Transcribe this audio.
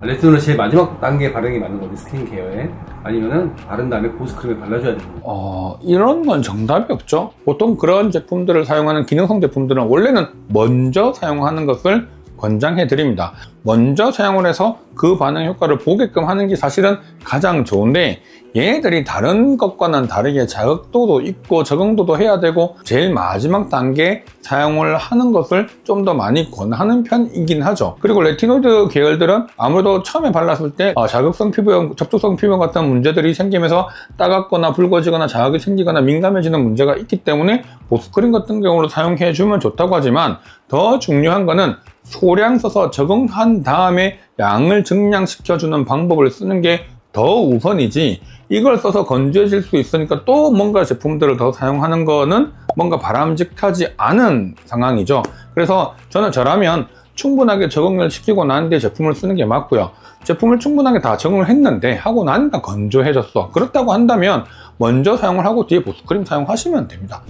레티노는 제일 마지막 단계 게 맞는 거지 스킨케어에 아니면은 바른 다음에 보습크림을 발라줘야 거 어, 이런 건 정답이 없죠. 보통 그런 제품들을 사용하는 기능성 제품들은 원래는 먼저 사용하는 것을 권장해 드립니다. 먼저 사용을 해서 그 반응 효과를 보게끔 하는 게 사실은 가장 좋은데 얘네들이 다른 것과는 다르게 자극도도 있고 적응도도 해야 되고 제일 마지막 단계 사용을 하는 것을 좀 더 많이 권하는 편이긴 하죠. 그리고 레티노이드 계열들은 아무래도 처음에 발랐을 때 어, 자극성 피부염, 접촉성 피부염 같은 문제들이 생기면서 따갑거나 붉어지거나 자극이 생기거나 민감해지는 문제가 있기 때문에 보습크림 같은 경우로 사용해 주면 좋다고 하지만 더 중요한 거는 소량 써서 적응한 다음에 양을 증량시켜주는 방법을 쓰는 게 더 우선이지 이걸 써서 건조해질 수 있으니까 또 뭔가 제품들을 더 사용하는 거는 뭔가 바람직하지 않은 상황이죠. 그래서 저는 저라면 충분하게 적응을 시키고 난 뒤에 제품을 쓰는 게 맞고요. 제품을 충분하게 다 적응을 했는데 하고 나니까 건조해졌어. 그렇다고 한다면 먼저 사용을 하고 뒤에 보습크림 사용하시면 됩니다.